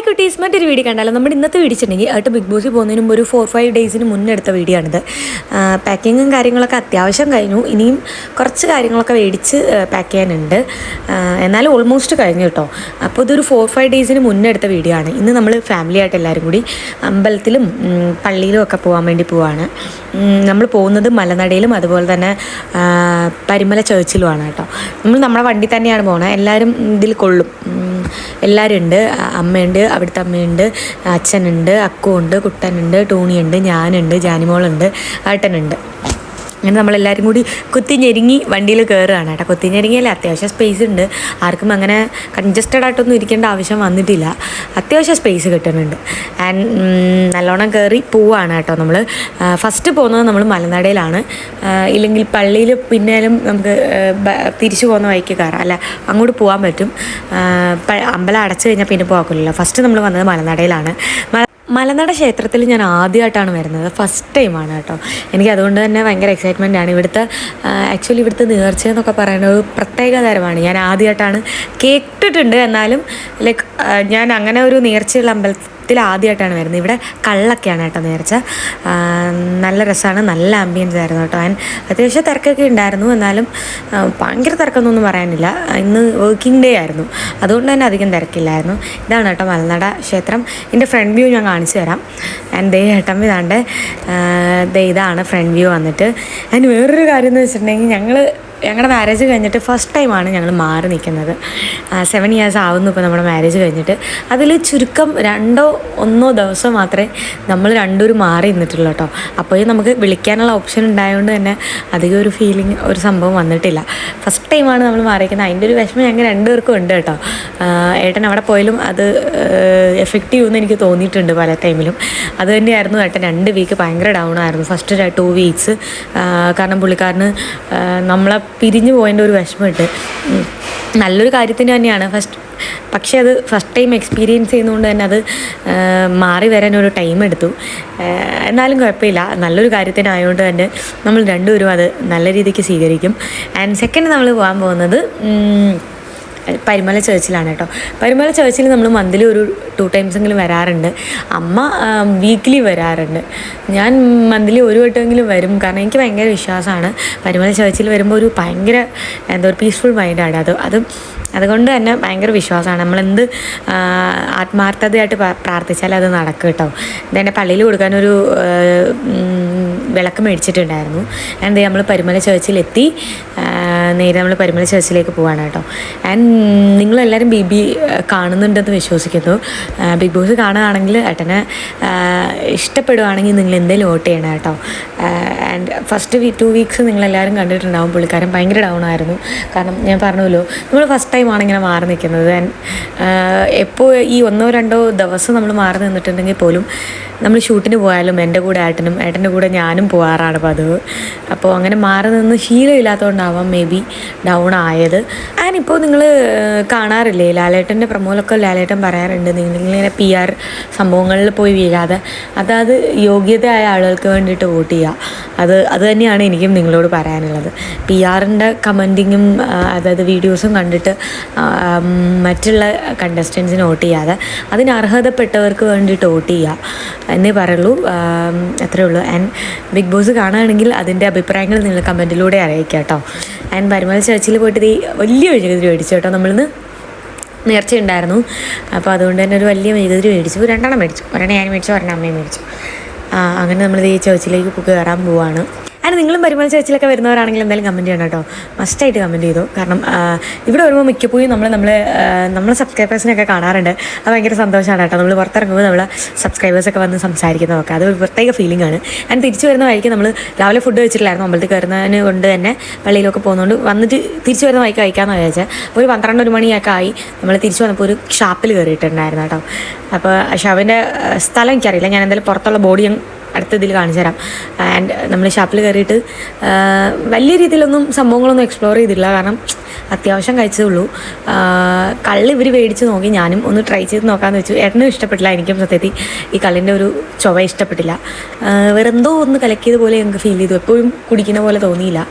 Hi കുട്ടീസ് മറ്റൊരു video കണ്ടാലോ? നമ്മുടെ ഇന്നത്തെ വീടിച്ചിട്ടുണ്ടെങ്കിൽ ആയിട്ട് ബിഗ് ബോസിൽ പോകുന്നതിന് മുമ്പ് ഒരു ഫോർ ഫൈവ് ഡേയ്സിന് മുന്നേ എടുത്ത വീഡിയോ ആണിത് പാക്കിങ്ങും കാര്യങ്ങളൊക്കെ അത്യാവശ്യം കഴിഞ്ഞു. ഇനിയും കുറച്ച് കാര്യങ്ങളൊക്കെ മേടിച്ച് പാക്ക് ചെയ്യാനുണ്ട്. എന്നാലും ഓൾമോസ്റ്റ് കഴിഞ്ഞു കേട്ടോ. അപ്പോൾ ഇതൊരു ഫോർ ഫൈവ് ഡേയ്സിന് മുന്നേ എടുത്ത വീഡിയോ ആണ്. ഇന്ന് നമ്മൾ ഫാമിലി ആയിട്ട് എല്ലാവരും കൂടി അമ്പലത്തിലും പള്ളിയിലും ഒക്കെ പോകാൻ വേണ്ടി പോവാണ്. നമ്മൾ പോകുന്നത് മലനടയിലും അതുപോലെ തന്നെ പരിമല ചേർച്ചിലുമാണ് കേട്ടോ. നമ്മൾ നമ്മുടെ വണ്ടി തന്നെയാണ് പോകുന്നത് എല്ലാവരും ഇതിൽ കൊള്ളും. എല്ലാവരും ഉണ്ട് അമ്മയുണ്ട് അവിടുത്തെ അമ്മയുണ്ട് അച്ഛനുണ്ട് അക്കുണ്ട് കുട്ടനുണ്ട് ടൂണിയുണ്ട് ഞാനുണ്ട് ജാനിമോളുണ്ട് ഏട്ടനുണ്ട്. അങ്ങനെ നമ്മളെല്ലാവരും കൂടി കുത്തിഞ്ഞെരുങ്ങി വണ്ടിയിൽ കയറുകയാണ് കേട്ടോ. കുത്തിഞ്ഞെരുങ്ങിയല്ലേ അത്യാവശ്യം സ്പേസ് ഉണ്ട്. ആർക്കും അങ്ങനെ കൺജസ്റ്റഡ് ആയിട്ടൊന്നും ഇരിക്കേണ്ട ആവശ്യം വന്നിട്ടില്ല. അത്യാവശ്യം സ്പേസ് കിട്ടുന്നുണ്ട്. ആൻഡ് നല്ലോണം കയറി പോവാണ് കേട്ടോ നമ്മൾ ഫസ്റ്റ് പോകുന്നത് നമ്മൾ മലനടയിലാണ്. ഇല്ലെങ്കിൽ പള്ളിയിൽ പിന്നാലും നമുക്ക് തിരിച്ചു പോകുന്ന വഴിക്ക് കയറാം. അല്ല അങ്ങോട്ട് പോകാൻ പറ്റും. അമ്പലം അടച്ചു കഴിഞ്ഞാൽ പിന്നെ പോകാക്കില്ലല്ലോ ഫസ്റ്റ് നമ്മൾ വന്നത് മലനടയിലാണ്. മല മലനട ക്ഷേത്രത്തിൽ ഞാൻ ആദ്യമായിട്ടാണ് വരുന്നത്. ഫസ്റ്റ് ടൈമാണ് കേട്ടോ. എനിക്ക് അതുകൊണ്ട് തന്നെ ഭയങ്കര എക്സൈറ്റ്മെന്റ് ആണ്. ഇവിടുത്തെ ആക്ച്വലി ഇവിടുത്തെ നേർച്ച എന്നൊക്കെ പറയുന്നത് ഒരു പ്രത്യേക തരമാണ്. ഞാൻ ആദ്യമായിട്ടാണ് കേട്ടിട്ടുണ്ട്. എന്നാലും ലൈക്ക് ഞാൻ അങ്ങനെ ഒരു നേർച്ചയുള്ള അമ്പലത്തിൽ ആദ്യമായിട്ടാണ് വരുന്നത്. ഇവിടെ കള്ളൊക്കെയാണ് കേട്ടോ നേർച്ച. നല്ല രസമാണ്. നല്ല ആംബിയൻസ് ആയിരുന്നു കേട്ടോ. ഞാൻ അത്യാവശ്യം തിരക്കൊക്കെ ഉണ്ടായിരുന്നു. എന്നാലും ഭയങ്കര തിരക്കൊന്നും പറയാനില്ല. ഇന്ന് വർക്കിംഗ് ഡേ ആയിരുന്നു. അതുകൊണ്ട് തന്നെ അധികം തിരക്കില്ലായിരുന്നു. ഇതാണ് കേട്ടോ മലനട ക്ഷേത്രം. എന്റെ ഫ്രണ്ട് വ്യൂ ഞാൻ കാണിച്ചു തരാം. ആൻഡ് ദേ ഏട്ടം ഇതാണ്ട് ദേ ഇതാണ് ഫ്രണ്ട് വ്യൂ വന്നിട്ട്. അതിന് വേറൊരു കാര്യം എന്ന് വെച്ചിട്ടുണ്ടെങ്കിൽ ഞങ്ങൾ ഞങ്ങളുടെ മാരേജ് കഴിഞ്ഞിട്ട് ഫസ്റ്റ് ടൈമാണ് ഞങ്ങൾ മാറി നിൽക്കുന്നത്. സെവൻ ഇയേഴ്സ് ആവുന്നു ഇപ്പോൾ നമ്മുടെ മാരേജ് കഴിഞ്ഞിട്ട്. അതിൽ ചുരുക്കം രണ്ടോ ഒന്നോ ദിവസം മാത്രമേ നമ്മൾ രണ്ടൂർ മാറി നിന്നിട്ടുള്ളൂ കേട്ടോ. അപ്പോഴും നമുക്ക് വിളിക്കാനുള്ള ഓപ്ഷൻ ഉണ്ടായതുകൊണ്ട് തന്നെ അധികം ഒരു ഫീലിംഗ് ഒരു സംഭവം വന്നിട്ടില്ല. ഫസ്റ്റ് ടൈമാണ് നമ്മൾ മാറിയിരിക്കുന്നത്. അതിന്റെ ഒരു വിഷമം ഞങ്ങൾ രണ്ടുപേർക്കും ഉണ്ട് കേട്ടോ. ഏട്ടൻ അവിടെ പോയാലും അത് എഫക്റ്റ് ചെയ്യുമെന്ന് എനിക്ക് തോന്നിയിട്ടുണ്ട് പല ടൈമിലും അത് തന്നെയായിരുന്നു ഏട്ടൻ രണ്ട് വീക്ക് ഭയങ്കര ഡൗൺ ആയിരുന്നു. ഫസ്റ്റ് ടു വീക്സ് കാരണം പുള്ളിക്കാരന് നമ്മളെ പിരിഞ്ഞു പോയതിന്റെ ഒരു വിഷമമുണ്ട്. നല്ലൊരു കാര്യത്തിന് തന്നെയാണ്. ഫസ്റ്റ് പക്ഷേ അത് ഫസ്റ്റ് ടൈം എക്സ്പീരിയൻസ് ചെയ്യുന്നതുകൊണ്ട് തന്നെ അത് മാറി വരാൻ ഒരു ടൈം എടുത്തു. എന്നാലും കുഴപ്പമില്ല. നല്ലൊരു കാര്യത്തിനായതുകൊണ്ട് തന്നെ നമ്മൾ രണ്ടുപേരും അത് നല്ല രീതിക്ക് സ്വീകരിക്കും. ആൻഡ് സെക്കൻഡ് നമ്മൾ പോകാൻ പോകുന്നത് പരിമല ചേർച്ചിലാണ് കേട്ടോ. പരിമല ചേർച്ചിൽ നമ്മൾ മന്ത്ലി ഒരു ടു ടൈംസ് എങ്കിലും വരാറുണ്ട്. അമ്മ വീക്ക്ലി വരാറുണ്ട്. ഞാൻ മന്ത്ലി ഒരു വട്ടമെങ്കിലും വരും. കാരണം എനിക്ക് ഭയങ്കര വിശ്വാസമാണ്. പരിമല ചേർച്ചിൽ വരുമ്പോൾ ഒരു ഭയങ്കര എന്താ ഒരു പീസ്ഫുൾ മൈൻഡാണ് അത് അത് അതുകൊണ്ട് തന്നെ ഭയങ്കര വിശ്വാസമാണ്. നമ്മളെന്ത് ആത്മാർത്ഥതയായിട്ട് പ്രാർത്ഥിച്ചാലും അത് നടക്കും കേട്ടോ. ഇതെന്നെ പള്ളിയിൽ കൊടുക്കാനൊരു വിളക്ക് മേടിച്ചിട്ടുണ്ടായിരുന്നു. ആൻഡ് നമ്മൾ പരിമല ചേർച്ചിലെത്തി. നേരെ നമ്മൾ പരിമല ചേർച്ചിലേക്ക് പോവാണ് കേട്ടോ. ആൻഡ് നിങ്ങളെല്ലാവരും ബി ബി കാണുന്നുണ്ടെന്ന് വിശ്വസിക്കുന്നു. ബിഗ് ബോസ് കാണുകയാണെങ്കിൽ ഏട്ടനെ ഇഷ്ടപ്പെടുകയാണെങ്കിൽ നിങ്ങൾ എന്തെങ്കിലും വോട്ട് ചെയ്യണം കേട്ടോ. ആൻഡ് ഫസ്റ്റ് ടു വീക്സ് നിങ്ങളെല്ലാവരും കണ്ടിട്ടുണ്ടാവും. പുള്ളിക്കാരൻ ഭയങ്കര ഡൗൺ ആയിരുന്നു. കാരണം ഞാൻ പറഞ്ഞല്ലോ നമ്മൾ ഫസ്റ്റ് ടൈമാണ് ഇങ്ങനെ മാറി നിൽക്കുന്നത്. ആൻഡ് എപ്പോൾ ഈ ഒന്നോ രണ്ടോ ദിവസം നമ്മൾ മാറി നിന്നിട്ടുണ്ടെങ്കിൽ പോലും നമ്മൾ ഷൂട്ടിന് പോയാലും എന്റെ കൂടെ ഏട്ടനും ഏട്ടന്റെ കൂടെ ഞാനും പോകാറാണ് പതിവ്. അപ്പോൾ അങ്ങനെ മാറി നിന്ന് ശീലമില്ലാത്തതുകൊണ്ടാവാം മേ ബി ഡൗൺ ആയത്. ഇപ്പോൾ നിങ്ങൾ കാണാറില്ലേ? ലാലേട്ടന്റെ പ്രമോലൊക്കെ ലാലേട്ടൻ പറയാറുണ്ട് നിങ്ങളിങ്ങനെ പി ആർ സംഭവങ്ങളിൽ പോയി വീഴാതെ. അതായത് യോഗ്യതയായ ആളുകൾക്ക് വേണ്ടിയിട്ട് വോട്ട് ചെയ്യുക അത് അത് തന്നെയാണ് എനിക്കും നിങ്ങളോട് പറയാനുള്ളത്. പി ആറിന്റെ കമന്റിങ്ങും അതായത് വീഡിയോസും കണ്ടിട്ട് മറ്റുള്ള കണ്ടസ്റ്റൻസിന് വോട്ട് ചെയ്യാതെ അതിന് അർഹതപ്പെട്ടവർക്ക് വേണ്ടിയിട്ട് വോട്ട് ചെയ്യുക എന്നേ പറയുള്ളൂ. അത്രേ ഉള്ളൂ. ആൻഡ് ബിഗ് ബോസ് കാണുകയാണെങ്കിൽ അതിന്റെ അഭിപ്രായങ്ങൾ നിങ്ങൾ കമന്റിലൂടെ അറിയിക്കുക കേട്ടോ ആൻഡ് പരിമല ചർച്ചിൽ പോയിട്ട് ഈ വലിയ മെഴുകുതിരി മേടിച്ചു കേട്ടോ. നമ്മളിന്ന് നേർച്ച ഉണ്ടായിരുന്നു. അപ്പോൾ അതുകൊണ്ട് തന്നെ ഒരു വലിയ മെഴുകുതിരി മേടിച്ചു. രണ്ടെണ്ണം മേടിച്ചു. ഒരെണ്ണം ഞാൻ മേടിച്ചു ഒരെണ്ണം അമ്മയും മേടിച്ചു. അങ്ങനെ നമ്മൾ ഈ ചർച്ചിലേക്ക് കയറാൻ പോവാണ്. ആൻഡ് നിങ്ങളും പരിമല ചേച്ചിലൊക്കെ വരുന്നവരാണെങ്കിൽ എന്തായാലും കമന്റ് ചെയ്യണം കേട്ടോ. മസ്റ്റായിട്ട് കമന്റ് ചെയ്തു. കാരണം ഇവിടെ വരുമ്പോൾ മിക്കപ്പോഴും നമ്മൾ നമ്മൾ നമ്മളെ സബ്സ്ക്രൈബേഴ്സിനൊക്കെ കാണാറുണ്ട്. അത് ഭയങ്കര സന്തോഷമാണ് കേട്ടോ. നമ്മൾ പുറത്തിറങ്ങുമ്പോൾ നമ്മളെ സബ്സ്ക്രൈബേഴ്സൊക്കെ വന്ന് സംസാരിക്കുന്നതൊക്കെ. അത് ഒരു പ്രത്യേക ഫീലിംഗ് ആണ്. ആൻഡ് തിരിച്ചു വരുന്ന വഴിക്ക് നമ്മൾ രാവിലെ ഫുഡ് വെച്ചിട്ടില്ലായിരുന്നു അമ്പലത്തിൽ കയറുന്നതിന് കൊണ്ട് തന്നെ പള്ളിയിലൊക്കെ പോകുന്നതുകൊണ്ട് വന്നിട്ട് തിരിച്ചു വരുന്ന വഴിക്ക് കഴിക്കാമെന്ന് വിചാരിച്ചത് അപ്പോൾ ഒരു പന്ത്രണ്ട് ഒരു മണിയൊക്കെ ആയി നമ്മൾ തിരിച്ചു വന്നപ്പോൾ ഒരു ഷാപ്പിൽ കയറിയിട്ടുണ്ടായിരുന്നു കേട്ടോ. അപ്പോൾ ഷാവിന്റെ സ്ഥലം എനിക്കറിയില്ല. ഞാൻ എന്തായാലും പുറത്തുള്ള ബോഡി അടുത്ത ഇതിൽ കാണിച്ചു തരാം. ആൻഡ് നമ്മൾ ഷാപ്പിൽ കയറിയിട്ട് വലിയ രീതിയിലൊന്നും സംഭവങ്ങളൊന്നും എക്സ്പ്ലോർ ചെയ്തില്ല കാരണം അത്യാവശ്യം കഴിച്ചതേ ഉള്ളൂ. കള്ള് ഇവർ മേടിച്ച് നോക്കി. ഞാനും ഒന്ന് ട്രൈ ചെയ്ത് നോക്കാമെന്ന് വെച്ചു. ഏട്ടനും ഇഷ്ടപ്പെട്ടില്ല എനിക്കും സത്യത്തിൽ. ഈ കള്ളിന്റെ ഒരു ചൊവ ഇഷ്ടപ്പെട്ടില്ല. ആ, വേറെന്തോ ഒന്ന് കലക്കിയത് പോലെ ഞങ്ങൾക്ക് ഫീൽ ചെയ്തു. എപ്പോഴും കുടിക്കുന്ന പോലെ തോന്നിയില്ല.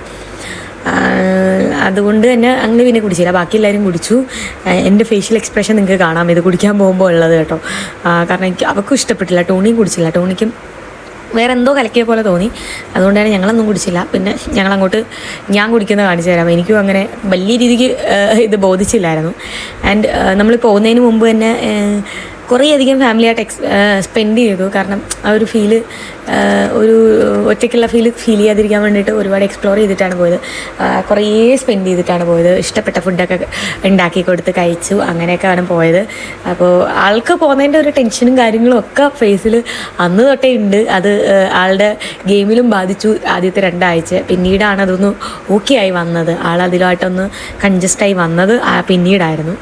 അതുകൊണ്ട് തന്നെ അങ്ങനെ പിന്നെ കുടിച്ചില്ല. ബാക്കി എല്ലാവരും കുടിച്ചു. എന്റെ ഫേഷ്യൽ എക്സ്പ്രഷൻ നിങ്ങൾക്ക് കാണാം. ഇത് കുടിക്കാൻ പോകുമ്പോൾ ഉള്ളത് കേട്ടോ. കാരണം എനിക്ക് അവർക്കും ഇഷ്ടപ്പെട്ടില്ല. ടോണിയും കുടിച്ചില്ല. ടോണിക്കും വേറെ എന്തോ കലക്കിയ പോലെ തോന്നി. അതുകൊണ്ട് തന്നെ ഞങ്ങളൊന്നും കുടിച്ചില്ല. പിന്നെ ഞങ്ങളങ്ങോട്ട് ഞാൻ കുടിക്കുന്നത് കാണിച്ചു തരാം. എനിക്കും അങ്ങനെ വലിയ രീതിക്ക് ഇത് ബോധിച്ചില്ലായിരുന്നു. ആൻഡ് നമ്മൾ പോകുന്നതിന് മുമ്പ് തന്നെ കുറേയധികം ഫാമിലിയായിട്ട് എക്സ് സ്പെൻഡ് ചെയ്തു. കാരണം ആ ഒരു ഫീൽ ഒരു ഒറ്റയ്ക്കുള്ള ഫീൽ ഫീൽ ചെയ്യാതിരിക്കാൻ വേണ്ടിയിട്ട് ഒരുപാട് എക്സ്പ്ലോർ ചെയ്തിട്ടാണ് പോയത്. കുറേ സ്പെൻഡ് ചെയ്തിട്ടാണ് പോയത്. ഇഷ്ടപ്പെട്ട ഫുഡൊക്കെ ഉണ്ടാക്കി കൊടുത്ത് കഴിച്ചു. അങ്ങനെയൊക്കെയാണ് പോയത്. അപ്പോൾ ആൾക്ക് പോകുന്നതിന്റെ ഒരു ടെൻഷനും കാര്യങ്ങളും ഒക്കെ ഫേസിൽ അന്ന് തൊട്ടേ ഉണ്ട്. അത് ആളുടെ ഗെയിമിലും ബാധിച്ചു ആദ്യത്തെ രണ്ടാഴ്ച. പിന്നീടാണ് അതൊന്ന് ഓക്കെ ആയി വന്നത്. ആൾ അതിലായിട്ടൊന്ന് കൺജസ്റ്റായി വന്നത് പിന്നീടായിരുന്നു.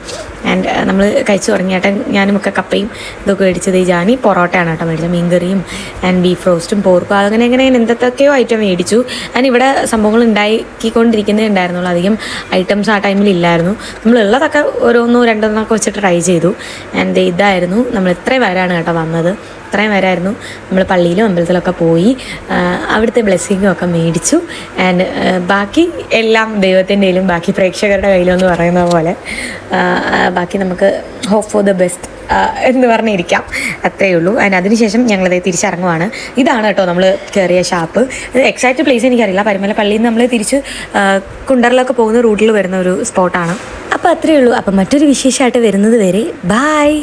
ആൻഡ് നമ്മൾ കഴിച്ചു തുടങ്ങിയാട്ടെ ഞാനുമൊക്കെ കപ്പയും ഇതൊക്കെ മേടിച്ചത് ഈ ജാനി പൊറോട്ടയാണ് കേട്ടോ മേടിച്ചത് മീൻകറിയും ആൻഡ് ബീഫ് റോസ്റ്റും പോർക്കും അങ്ങനെ അങ്ങനെ എന്തൊക്കെയോ ഐറ്റം മേടിച്ചു. ആൻഡ് ഇവിടെ സംഭവങ്ങൾ ഉണ്ടാക്കിക്കൊണ്ടിരിക്കുന്നേ ഉണ്ടായിരുന്നുള്ളൂ അധികം ഐറ്റംസ് ആ ടൈമിൽ ഇല്ലായിരുന്നു. നമ്മൾ ഉള്ളതൊക്കെ ഓരോന്നോ രണ്ടെണ്ണമൊക്കെ വെച്ചിട്ട് ട്രൈ ചെയ്തു. ആൻഡ് ഇതായിരുന്നു നമ്മൾ ഇത്രയും പേരാണ് കേട്ടോ വന്നത്. ഇത്രയും വരായിരുന്നു നമ്മൾ പള്ളിയിലും അമ്പലത്തിലൊക്കെ പോയി അവിടുത്തെ ബ്ലെസ്സിങ്ങും ഒക്കെ മേടിച്ചു. ആൻഡ് ബാക്കി എല്ലാം ദൈവത്തിന്റെയിലും ബാക്കി പ്രേക്ഷകരുടെ കയ്യിലും എന്ന് പറയുന്ന പോലെ ബാക്കി നമുക്ക് ഹോപ്പ് ഫോർ ദ ബെസ്റ്റ് എന്ന് പറഞ്ഞിരിക്കാം. അത്രയേ ഉള്ളൂ. ആൻഡ് അതിനുശേഷം ഞങ്ങളത് തിരിച്ചിറങ്ങുവാണ്. ഇതാണ് കേട്ടോ നമ്മൾ കയറിയ ഷാപ്പ്. എക്സാക്റ്റ് പ്ലേസ് എനിക്കറിയില്ല. പരുമല പള്ളിയിൽ നിന്ന് നമ്മൾ തിരിച്ച് കുണ്ടറിലൊക്കെ പോകുന്ന റൂട്ടിൽ വരുന്ന ഒരു സ്പോട്ടാണ് അപ്പോൾ അത്രയേ ഉള്ളൂ. അപ്പം മറ്റൊരു വിശേഷമായിട്ട് വരുന്നത് വരെ ബായ്